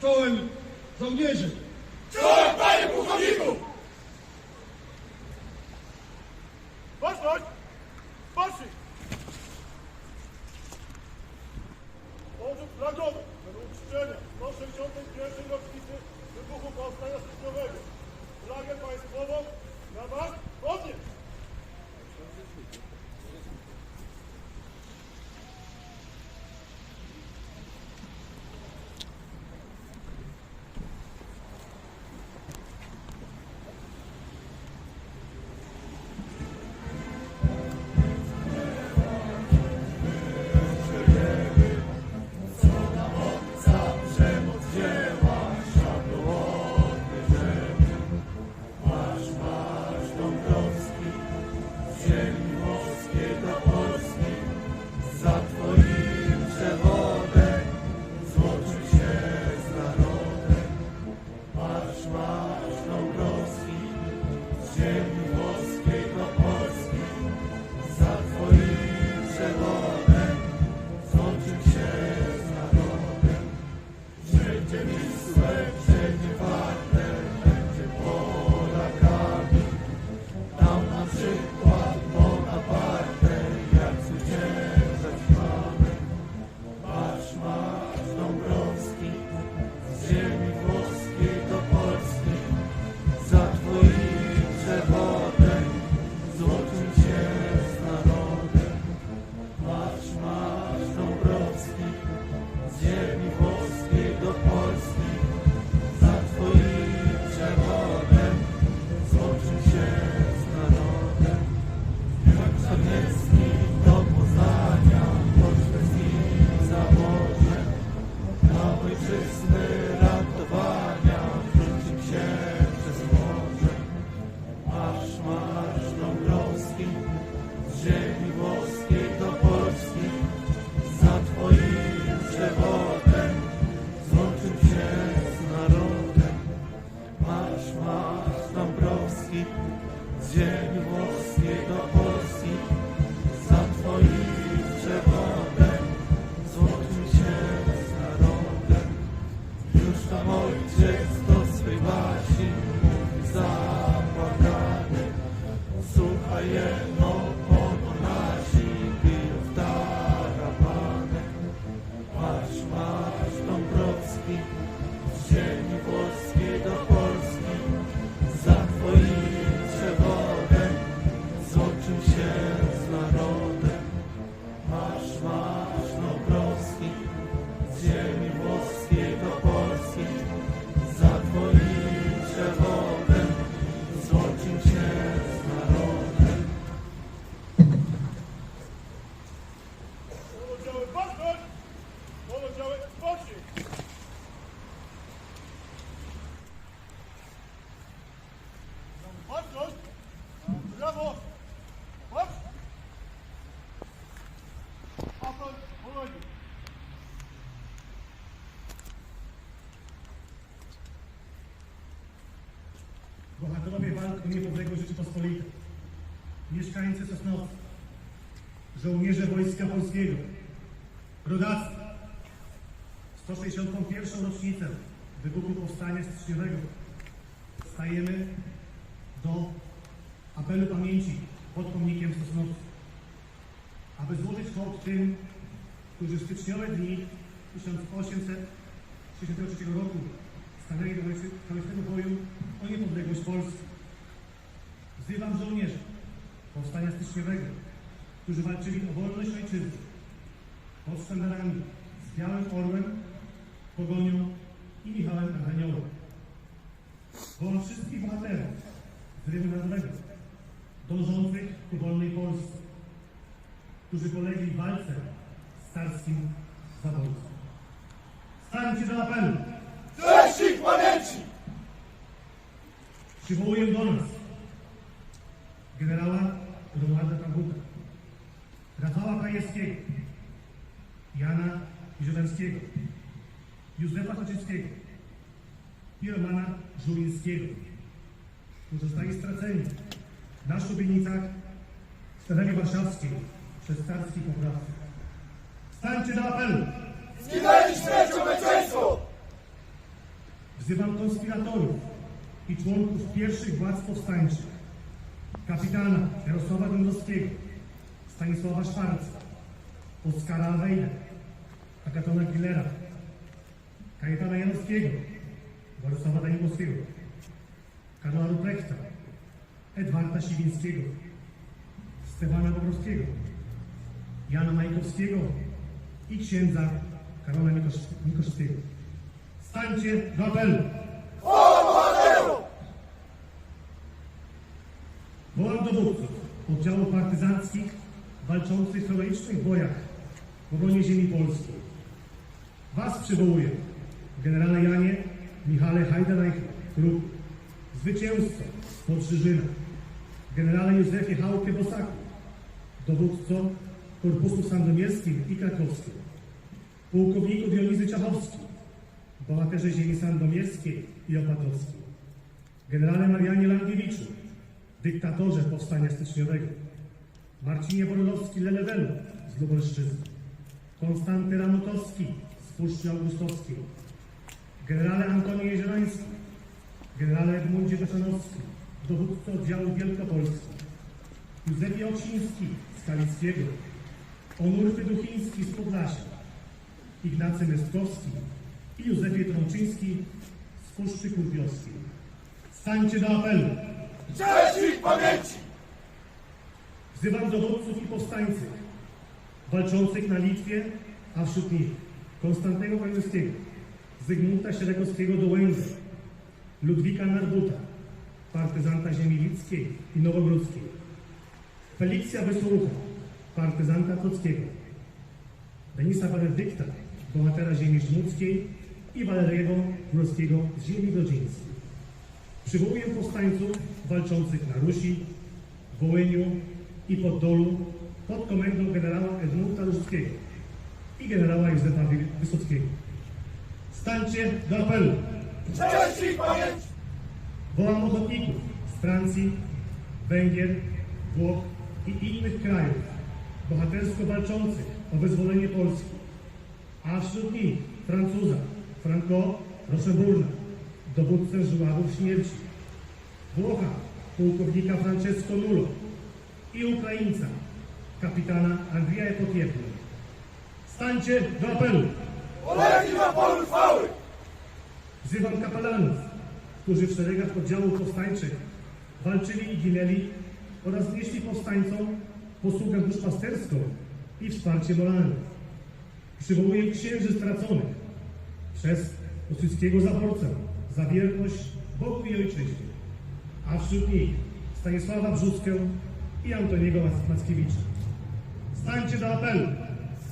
Czołem żołnierzy! Czołem, panie pułkowniku! Baczność! Mieszkańcy Sosnowca, żołnierze Wojska Polskiego, rodacy, 161. rocznicę wybuchu Powstania Styczniowego stajemy do apelu pamięci pod pomnikiem Sosnowca, aby złożyć hołd tym, którzy w styczniowe dni 1863 roku stanęli do kolektywnego boju o niepodległość Polski. Wzywam żołnierzy powstania styczniowego, którzy walczyli o wolność ojczyzny pod sztandarami z Białym Orłem, Pogonią i Michałem Ardaniołem. Wołam wszystkich bohaterów z rymu narodowego, dążących ku wolnej Polsce, którzy polegli w walce z carskim zaborcą. Stańcie do apelu! Cześć ich pamięci! Przywołuję do nas generała Romualda Trabuta, Rafała Krajewskiego, Jana Zieleńskiego, Józefa Koczyńskiego i Romana Żulińskiego, którzy zostali straceni na szubienicach w terenie warszawskiej przez carskich oprawców. Stańcie do apelu! Zginęli śmiercią bezczeństwo! Wzywam konspiratorów i członków pierwszych władz powstańczych, kapitana Jarosława Dąbrowskiego, Stanisława Szwarca, Oskara Wejdę, Agatona Gillera, Kajetana Janowskiego, Władysława Daniłowskiego, Karola Ruprechta, Edwarda Siwińskiego, Stefana Bobrowskiego, Jana Majkowskiego i księdza Karola Mikosz- Mikoszewskiego. Stańcie do apelu! Wołam dowódców oddziałów partyzanckich walczących w heroicznych bojach w obronie ziemi polskiej. Was przywołuję, generale Janie Michale Heidenreich, Kruk, zwycięzco pod Żyżyna, generale Józefie Hałkę Bosaku, dowódco Korpusu Sandomierskim i Krakowskim, pułkowniku Dionizy Ciachowski, bohaterze ziemi sandomierskiej i opatowskiej, generale Marianie Langiewiczu, dyktatorze powstania styczniowego, Marcinie Borolowski Lelewelu z Lubelszczyzny, Konstanty Ramotowski z Puszczy Augustowskiej, generale Antoni Jeziorański, generale Edmundzie Doszanowski, dowódco oddziału Wielkopolski, Józefie Ociński z Kalickiego, Onurfy Duchiński z Podlasia, Ignacy Mestkowski i Józefie Trączyński z Puszczy Kurpiowskiej. Stańcie do apelu! Ich pamięci! Wzywam dowódców i powstańców walczących na Litwie, a wśród nich Konstantego Wojewskiego, Zygmunta Sierakowskiego do Łęzy, Ludwika Narbuta, partyzanta ziemi lickiej i nowogródzkiej, Felikcja Wysłucha, partyzanta Trockiego, Denisa Benedykta, bohatera ziemi żmudzkiej i Waleriego Królewskiego z ziemi grodzińskiej. Przywołuję powstańców walczących na Rusi, Wołyniu i Podolu pod komendą generała Edmunda Różickiego i generała Józefa Wy- Wysockiego. Stańcie do apelu! Cześć pamięci! Wołam ochotników z Francji, Węgier, Włoch i innych krajów, bohatersko walczących o wyzwolenie Polski, a wśród nich Francuza, Franco Rocheburna, dowódcę żuławów śmierci, Włocha, pułkownika Francesco Nulo i Ukraińca, kapitana Andrija Potiewny. Stańcie do apelu! Polegli na polu chwały! Wzywam kapelanów, którzy w szeregach oddziałów powstańczych walczyli i ginęli oraz nieśli powstańcom posługę duszpasterską i wsparcie moralne. Przywołuję księży straconych przez rosyjskiego zaborcę za wierność Bogu i Ojczyźnie, a wśród nich Stanisława Brzuskę i Antoniego Mac- Mackiewicza. Stańcie do apelu!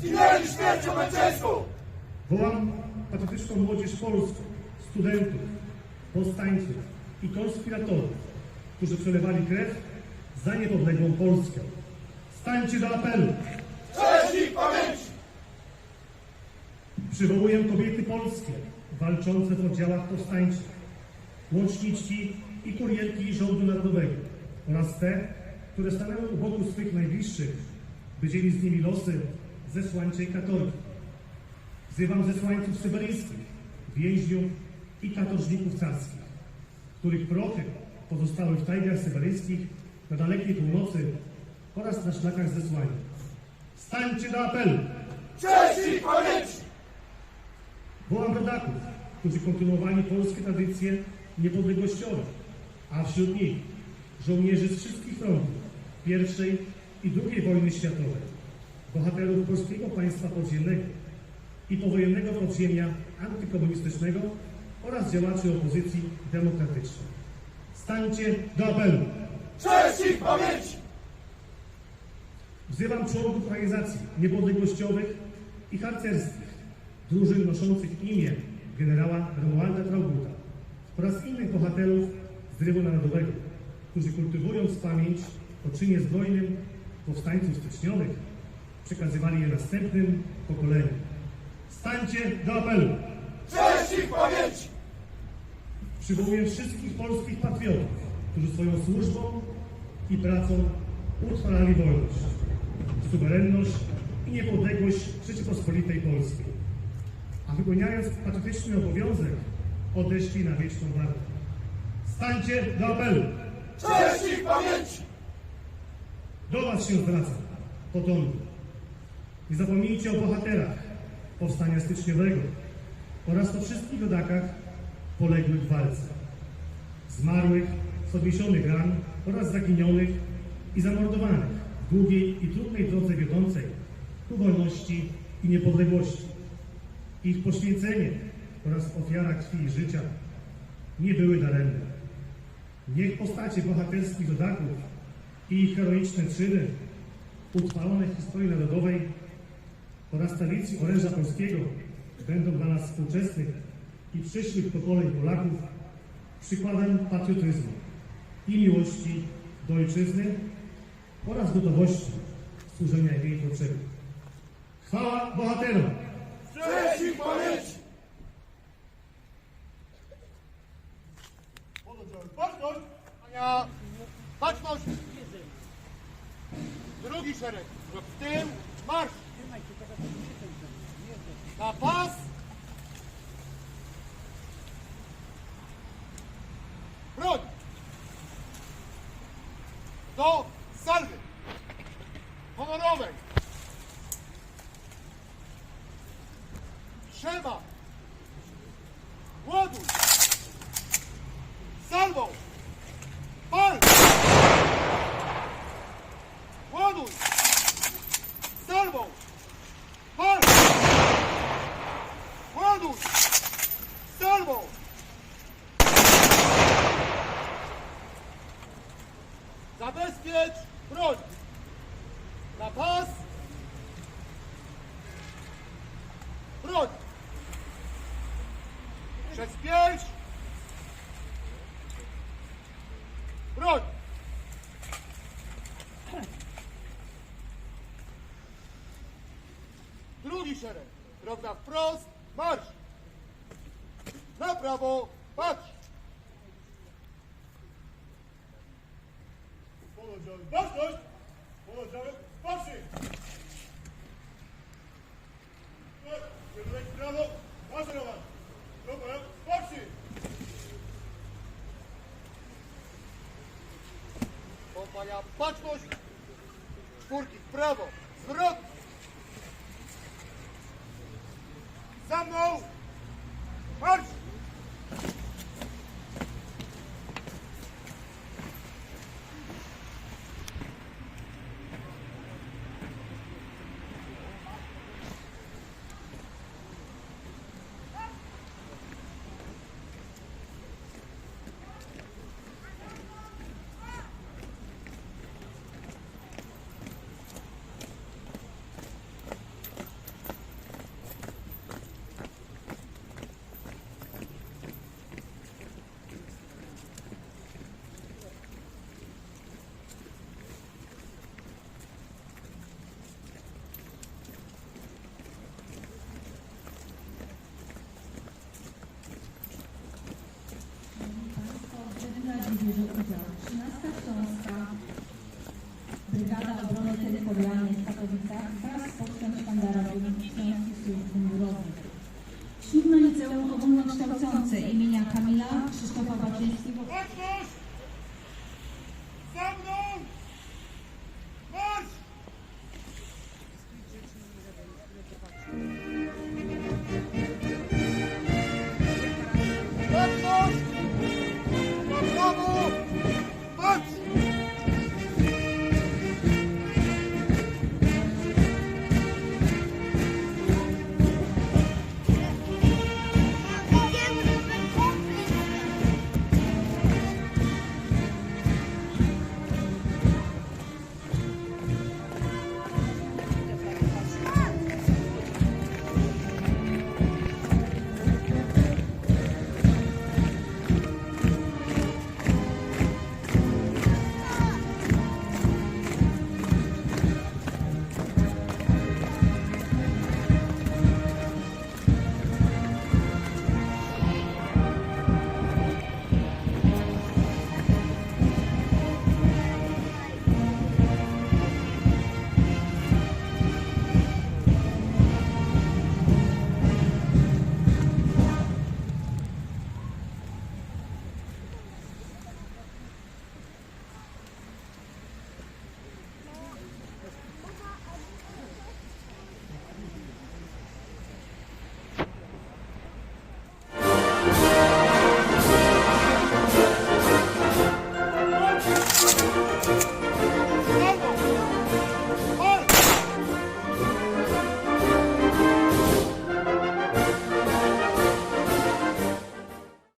Zginęli śmiercią męczeńską! Wołam patriotyczną młodzież polską, studentów, powstańców i konspiratorów, którzy przelewali krew za niepodległą Polskę. Stańcie do apelu! Cześć ich pamięci! Przywołuję kobiety polskie walczące w oddziałach powstańczych, łączniczki i kurierki rządu narodowego oraz te, które stanęły u boku swych najbliższych, by dzielić z nimi losy zesłańczej katorgi. Wzywam zesłańców syberyjskich, więźniów i katorżników carskich, których prochy pozostały w tajgach syberyjskich na dalekiej północy oraz na szlakach zesłania. Stańcie do apelu! Cześć ich pamięci! Wołam rodaków, którzy kontynuowali polskie tradycje niepodległościowe, a wśród nich żołnierzy z wszystkich frontów I i II wojny światowej, bohaterów polskiego państwa podziemnego i powojennego podziemia antykomunistycznego oraz działaczy opozycji demokratycznej. Stańcie do apelu! Cześć ich pamięci! Wzywam członków organizacji niepodległościowych i harcerskich, drużyn noszących imię generała Romualda Trauguta oraz innych bohaterów z Rywu Narodowego, którzy kultywując pamięć o czynie zbrojnym powstańców styczniowych, przekazywali je następnym pokoleniom. Stańcie do apelu! Cześć ich pamięci! Przywołuję wszystkich polskich patriotów, którzy swoją służbą i pracą utrwalali wolność, suwerenność i niepodległość Rzeczypospolitej Polskiej. Wypełniając patriotyczny obowiązek, odeszli na wieczną walkę. Stańcie do apelu! Cześć ich pamięci! Do Was się zwracam, potomni. Nie zapomnijcie o bohaterach powstania styczniowego oraz o wszystkich rodakach poległych w walce. Zmarłych z odniesionych ran oraz zaginionych i zamordowanych w długiej i trudnej drodze wiodącej ku wolności i niepodległości. Ich poświęcenie oraz ofiara krwi i życia nie były daremne. Niech postacie bohaterskich rodaków i ich heroiczne czyny, utrwalone w historii narodowej oraz tradycji oręża polskiego, będą dla nas współczesnych i przyszłych pokoleń Polaków przykładem patriotyzmu i miłości do ojczyzny oraz gotowości służenia jej potrzeby. Chwała bohaterom! Cześć ich! Pododdziały, baczność! Ania, baczność! Drugi szereg, w tył, marsz! Na pas! Broń! Do salwy! Honorowej! 开吧。Szereg. Krok na wprost. Marsz! Na prawo. Patrz! Pododdziały. Baczność! Pododdziały. Patrzy! Kierunek w prawo. Maszerować! Dobra, patrzy! Kompania baczność! Czwórki w prawo! Zwrot! Za mną! Marsz! Bierze udział 13 Śląska, Brygada Obrony Terytorialnej w Katowicach wraz z Pocztem Sztandarowym Śląskich Służb Mundurowych. Siódme Liceum Ogólnokształcące imienia Kamila Krzysztofa Baczyńskiego!